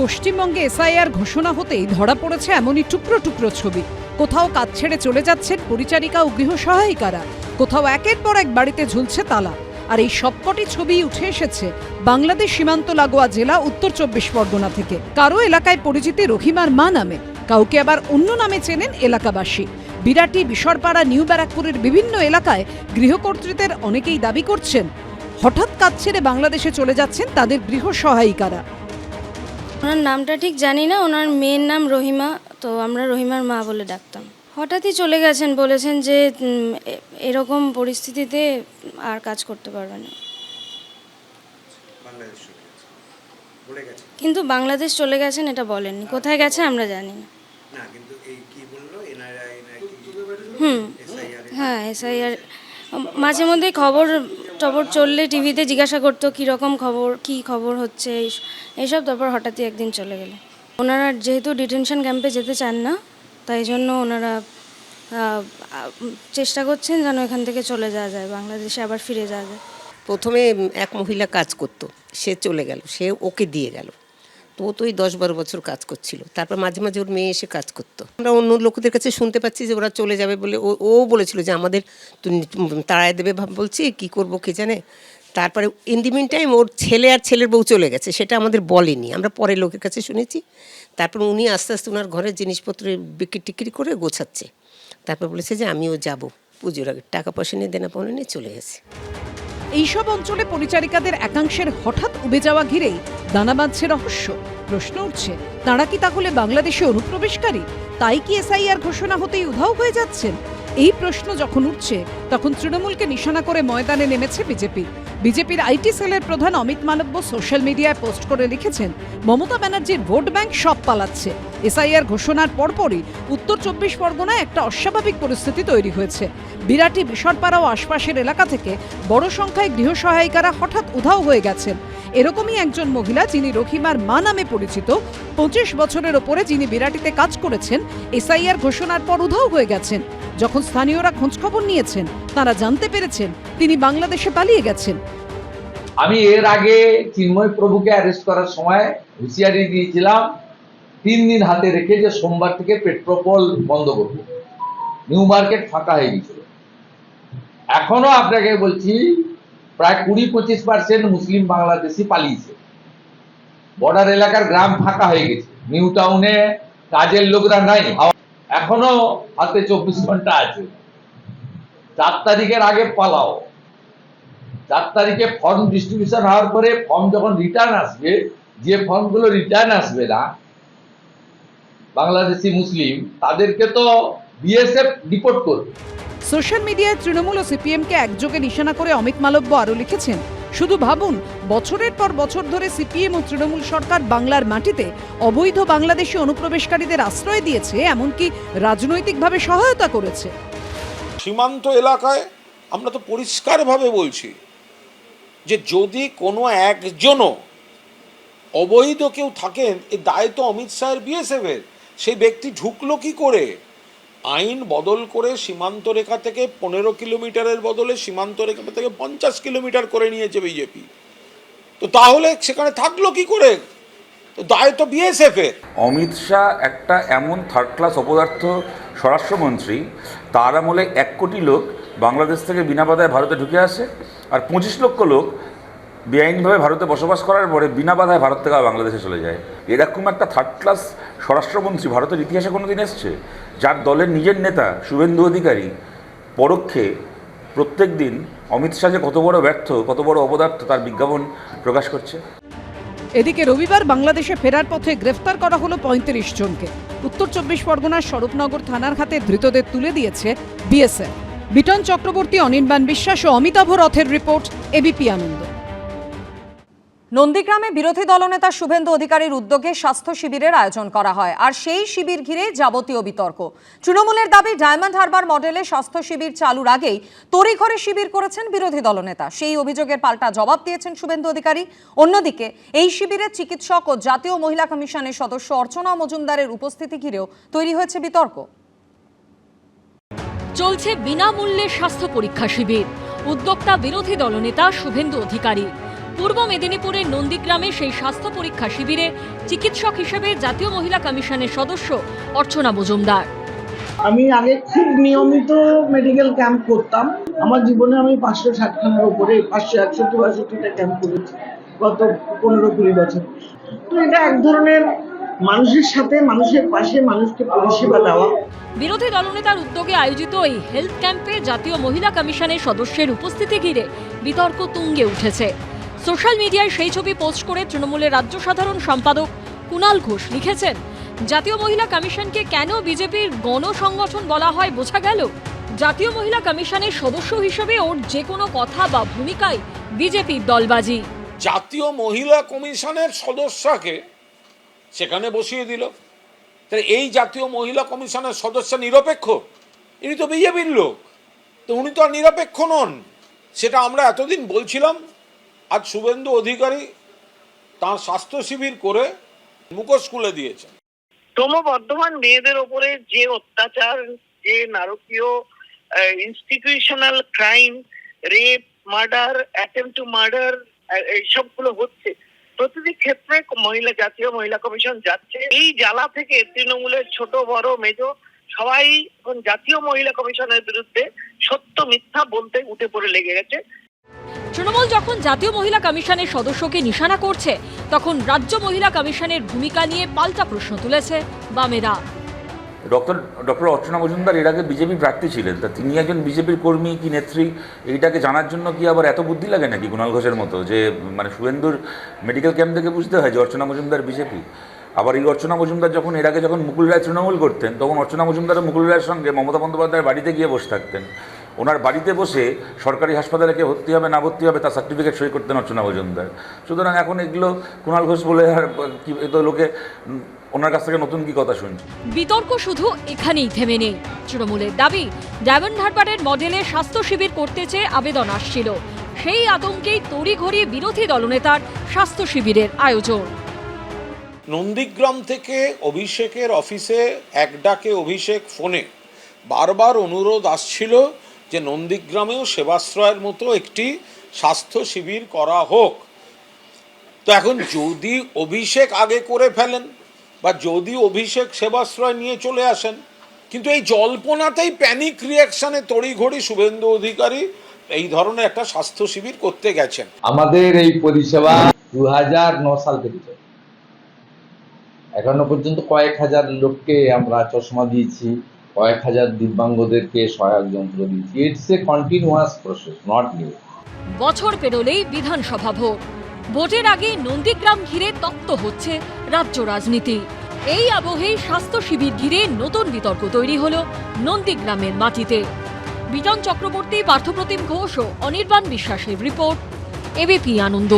পশ্চিমবঙ্গে এসআইআর ঘোষণা হতেই ধরা পড়েছে এমনই টুকরো টুকরো ছবি। কোথাও কাজ ছেড়ে চলে যাচ্ছেন পরিচারিকা ও গৃহ সহায়িকারা। কোথাও একের পর এক বাড়িতে ঝুলছে তালা। আর এই সবকটি ছবি উঠে এসেছে বাংলাদেশ সীমান্ত লাগোয়া জেলা উত্তর চব্বিশ পরগনা থেকে। কারও এলাকায় পরিচিতি রহিমার মা নামে। কাউকে আবার অন্য নামে চেনেন এলাকাবাসী। বিরাটি, বিশরপাড়া, নিউ ব্যারাকপুরের বিভিন্ন এলাকায় গৃহকর্তৃত্বের অনেকেই দাবি করছেন, হঠাৎ কাজ ছেড়ে বাংলাদেশে চলে যাচ্ছেন তাদের গৃহ সহায়িকারা। ওনার নামটা ঠিক জানি না ওনার মেয়ের নাম রহিমা তো আমরা রহিমার মা বলে ডাকতাম। হঠাৎই চলে গেছেন বলেছেন যে এরকম পরিস্থিতিতে আর কাজ করতে পারবে না। কিন্তু বাংলাদেশ চলে গেছেন এটা বলেননি। কোথায় গেছে আমরা জানি না। হুম হ্যাঁ এসআইআর মাঝে মধ্যেই খবর টবর চললে টিভিতে জিজ্ঞাসা করতো কীরকম খবর? কি খবর হচ্ছে? এইস- এইসব তারপর হঠাৎই একদিন চলে গেলে। ওনারা যেহেতু ডিটেনশন ক্যাম্পে যেতে চান না, তাই জন্য ওনারা চেষ্টা করছেন যেন এখান থেকে চলে যাওয়া যায়, বাংলাদেশে আবার ফিরে যাওয়া যায়। প্রথমে এক মহিলা কাজ করতো, সে চলে গেল, সে ওকে দিয়ে গেল। তো ও তো ওই দশ বারো বছর কাজ করছিল। তারপর মাঝে মাঝে ওর মেয়ে এসে কাজ করতো। আমরা অন্য লোকদের কাছে শুনতে পাচ্ছি যে ওরা চলে যাবে বলে ও ও বলেছিল যে আমাদের তাড়ায় দেবে বলছি, কি করব কে জানে? তারপরে ইন দি মিন টাইম ওর ছেলে আর ছেলের বউ চলে গেছে, সেটা আমাদের বলেনি। আমরা পরে লোকের কাছে শুনেছি। তারপর উনি আস্তে আস্তে ওনার ঘরের জিনিসপত্র বিক্রি টিক্রি করে গোছাচ্ছে। তারপর বলেছে যে, আমিও যাব। পুজোর আগে টাকা পয়সা নিয়ে দেনা পাওনা নিয়ে চলে গেছে। এইসব অঞ্চলে পরিচারিকাদের একাংশের হঠাৎ উবে যাওয়া ঘিরেই দানা বাঁধছে রহস্য। প্রশ্ন উঠছে, তাঁরা কি তাহলে বাংলাদেশে অনুপ্রবেশকারী? তাই কি এসআইআর ঘোষণা হতেই উধাও হয়ে যাচ্ছেন? এই প্রশ্ন যখন উঠছে, তখন তৃণমূলকে নিশানা করে ময়দানে নেমেছে বিজেপি। বিজেপির আইটি সেলের প্রধান অমিত মালব্য সোশ্যাল মিডিয়ায় পোস্ট করে লিখেছেন, মমতা ব্যানার্জির ভোট ব্যাংক সব পালাচ্ছে। এসআইআর ঘোষণার পরপরই উত্তর চব্বিশ পরগনায় একটা অস্বাভাবিক পরিস্থিতি তৈরি হয়েছে। বিরাটি বিশরপাড়া ও আশপাশের এলাকা থেকে বড় সংখ্যায় গৃহ সহায়িকারা হঠাৎ উধাও হয়ে গেছেন। এরকমই একজন মহিলা যিনি রহিমার মা নামে পরিচিত, পঁচিশ বছরের ওপরে যিনি বিরাটিতে কাজ করেছেন, এসআইআর ঘোষণার পর উধাও হয়ে গেছেন। যখন স্থানীয়রা খোঁজখবর নিয়েছেন, তারা জানতে পেরেছেন তিনি বাংলাদেশে পালিয়ে গেছেন। আমি এর আগে চিন্ময় প্রভুকে অ্যারেস্ট করার সময় হুঁশিয়ারি দিয়েছিলাম, তিন দিন হাতে রেখে যে সোমবার থেকে পেট্রোপল বন্ধ করব। নিউ মার্কেট ফাঁকা হয়ে গেছিল এখনও আপনাকে বলছি, প্রায় কুড়ি পঁচিশ পার্সেন্ট মুসলিম বাংলাদেশি পালিয়েছে। বর্ডার এলাকার গ্রাম ফাঁকা হয়ে গেছে। নিউ টাউনে কাজের লোকরা নাই এখনও হাতে চব্বিশ ঘণ্টা আছে। চার তারিখের আগে পালাও। চার তারিখে ফর্ম ডিস্ট্রিবিউশন হওয়ার পরে ফর্ম যখন রিটার্ন আসবে, যে ফর্মগুলো রিটার্ন আসবে না, বাংলাদেশি মুসলিম, তাদেরকে তো বিএসএফ রিপোর্ট করবে। সোশ্যাল মিডিয়ায় তৃণমূল ও সিপিএমকে একযোগে নিশানা করে অমিত মালব্য আরও লিখেছেন শুধু ভাবুন, বছরের পর বছর ধরে সিপিএম ও তৃণমূল সরকার বাংলার মাটিতে অবৈধ বাংলাদেশি অনুপ্রবেশকারীদের আশ্রয় দিয়েছে, এমনকি রাজনৈতিকভাবে সহায়তা করেছে। সীমান্ত এলাকায় আমরা তো পরিষ্কারভাবে বলছি যে যদি কোনো একজনও অবৈধ কেউ থাকেন এই দায় তো অমিত শাহের বিএসএফের সেই ব্যক্তি ঢুকলো কি করে? আইন বদল করে সীমান্ত রেখা থেকে পনেরো কিলোমিটারের বদলে সীমান্ত রেখা থেকে পঞ্চাশ কিলোমিটার করে নিয়েছে বিজেপি তো তাহলে সেখানে থাকল কি করে? তো দায় তো বিএসএফের অমিত শাহ একটা এমন থার্ড ক্লাস অপদার্থ স্বরাষ্ট্রমন্ত্রী, তার আমলে এক কোটি লোক বাংলাদেশ থেকে বিনা বাধায় ভারতে ঢুকে আসে, আর পঁচিশ লক্ষ লোক বেআইনিভাবে ভারতে বসবাস করার পরে বিনা বাধায় ভারত থেকে বাংলাদেশে চলে যায়। এরকম একটা থার্ড ক্লাস স্বরাষ্ট্রমন্ত্রী, ভারতের ইতিহাসে কোনো দিন এসছে। যার দলের নিজের নেতা, শুভেন্দু অধিকারী, পরোক্ষে প্রত্যেক দিন অমিত শাহ যে কত বড় ব্যর্থ, কত বড় অপদার্থ, তার বিজ্ঞাপন প্রকাশ করছে। এদিকে রবিবার বাংলাদেশে ফেরার পথে গ্রেফতার করা হলো পঁয়ত্রিশ জনকে। উত্তর চব্বিশ পরগনার স্বরূপনগর থানার হাতে ধৃতদের তুলে দিয়েছে বিএসএফ। বিটন চক্রবর্তী, অনির্বাণ বিশ্বাস ও অমিতাভ রথের রিপোর্ট, এবিপি আনন্দ। নন্দীগ্রামে বিরোধী দলনেতা শুভেন্দু অধিকারীর উদ্যোগে স্বাস্থ্য শিবিরের আয়োজন করা হয়, আর সেই শিবির ঘিরে যাবতীয় বিতর্ক। তৃণমূলের দাবি, ডায়মন্ড হারবার মডেলে স্বাস্থ্য শিবির চালুর আগেই তড়িঘড়ি শিবির করেছেন বিরোধী দলনেতা। সেই অভিযোগের পাল্টা জবাব দিয়েছেন শুভেন্দু অধিকারী। অন্যদিকে, এই শিবিরে চিকিৎসক ও জাতীয় মহিলা কমিশনের সদস্য অর্চনা মজুমদারের উপস্থিতি ঘিরেও তৈরি হয়েছে বিতর্ক। চলছে বিনামূল্যে স্বাস্থ্য পরীক্ষা শিবির। উদ্যোক্তা বিরোধী দলনেতা শুভেন্দু অধিকারী। পূর্ব মেদিনীপুরের নন্দীগ্রামে সেই স্বাস্থ্য পরীক্ষা শিবিরে চিকিৎসক হিসেবে জাতীয় মহিলা কমিশনের সদস্য অর্চনা মজুমদার। আমি আগে খুব নিয়মিত মেডিকেল ক্যাম্প করতাম। আমার জীবনে আমি পাঁচশো ষাটখানার উপরে পাঁচশো একষট্টি বাষট্টিটা ক্যাম্প করেছি গত পনেরো কুড়ি বছর। তো এটা এক ধরনের মানুষের সাথে মানুষের পাশে মানুষকে পরিষেবা দেওয়া। বিরোধী দলনেতার উদ্যোগে আয়োজিত এই হেলথ ক্যাম্পে জাতীয় মহিলা কমিশনের সদস্যের উপস্থিতি ঘিরে বিতর্ক তুঙ্গে উঠেছে। সোশ্যাল মিডিয়ায় সেই ছবি পোস্ট করে তৃণমূলের রাজ্য সাধারণ সম্পাদক কুণাল ঘোষ লিখেছেন, জাতীয় মহিলা কমিশনকে কেন বিজেপির গণসংগঠন বলা হয় বোঝা গেল, জাতীয় মহিলা কমিশনের সদস্য হিসেবে ওর যে কোনো কথা বা ভূমিকায় বিজেপির দলবাজি। জাতীয় মহিলা কমিশনের সদস্যকে সেখানে বসিয়ে দিল। তাহলে এই জাতীয় মহিলা কমিশনের সদস্য নিরপেক্ষ? ইনি তো বিজেপির লোক। তো উনি তো আর নিরপেক্ষ নন। সেটা আমরা এতদিন বলছিলাম আজ শুভেন্দু অধিকারী তার স্বাস্থ্য শিবির করে মুখোশ খুলে দিয়েছেন। ক্রমবর্ধমান মেয়েদের ওপরে যে অত্যাচার, যে নারকীয় institutional crime rape murder attempt to murder এইসবগুলো হচ্ছে। প্রতিটি ক্ষেত্রে মহিলা, জাতীয় মহিলা কমিশন যাচ্ছে। এই জ্বালা থেকে তৃণমূলের ছোট, বড়, মেজ, সবাই এখন জাতীয় মহিলা কমিশনের বিরুদ্ধে সত্য মিথ্যা বলতে উঠে পড়ে লেগে গেছে। তৃণমূল যখন জাতীয় মহিলা কমিশনের সদস্যকে নিশানা করছে, তখন রাজ্য মহিলা কমিশনের ভূমিকা নিয়ে পাল্টা প্রশ্ন তুলেছে বামেরা। ডক্টর ডক্টর অর্চনা মজুমদার, এর আগে বিজেপি প্রার্থী ছিলেন, তা তিনি একজন বিজেপির কর্মী কি নেত্রী? এইটাকে জানার জন্য কি আবার এত বুদ্ধি লাগে নাকি কুণাল ঘোষের মতো? যে মানে শুভেন্দুর মেডিকেল ক্যাম্প থেকে বুঝতে হয় যে অর্চনা মজুমদার বিজেপি। আবার এই অর্চনা মজুমদার যখন, এর আগে যখন মুকুল রায় তৃণমূল করতেন, তখন অর্চনা মজুমদার মুকুল রায়ের সঙ্গে মমতা বন্দ্যোপাধ্যায়ের বাড়িতে গিয়ে বসে থাকতেন। ওনার বাড়িতে বসে সরকারি হাসপাতালে কে ভর্তি হবে না ভর্তি হবে তার সার্টিফিকেট সই করতেন অর্চনা মজুমদার। সুতরাং এখন এগুলো কুণাল ঘোষ বলে আর কি এ তো লোকে ওনার কাছ থেকে নতুন কি কথা শুনছে? বিতর্ক শুধু এখানেই থেমে নেই। তৃণমূলের দাবি ডায়মন্ড হারবারের মডেলে স্বাস্থ্য শিবির করতে চেয়ে আবেদন আসছিল। সেই আতঙ্কেই তড়িঘড়ি বিরোধী দলনেতার স্বাস্থ্য শিবিরের আয়োজন। নন্দীগ্রাম থেকে অভিষেকের অফিসে এক ডাকে অভিষেক ফোনে বারবার অনুরোধ আসছিল যে নন্দীগ্রামেও সেবাশ্রয়ের মতো একটি স্বাস্থ্য শিবির করা হোক। তো এখন যদি অভিষেক আগে করে ফেলেন বা যদি অভিষেক সেবাশ্রয় নিয়ে চলে আসেন, কিন্তু এই জল্পনাতেই প্যানিক রিয়াকশনে তড়িঘড়ি শুভেন্দু অধিকারী এই ধরনের একটা স্বাস্থ্য শিবির করতে গেছেন। আমাদের এই পরিষেবা দু হাজার ন সাল থেকে এখনও পর্যন্ত কয়েক হাজার লোককে আমরা চশমা দিয়েছি কয়েক হাজার দিব্যাঙ্গদেরকে সহায়ক যন্ত্র দিয়েছি। It's a continuous process not new বছর পেরোলেই বিধানসভা ভোট। ভোটের আগে নন্দীগ্রাম ঘিরে তত্ত্ব হচ্ছে রাজ্য রাজনীতি। এই আবহেই স্বাস্থ্য শিবির ঘিরে নতুন বিতর্ক তৈরি হল নন্দীগ্রামের মাটিতে। বিজন চক্রবর্তী, পার্থপ্রতিম ঘোষ ও অনির্বাণ বিশ্বাসের রিপোর্ট, এবিপি আনন্দ।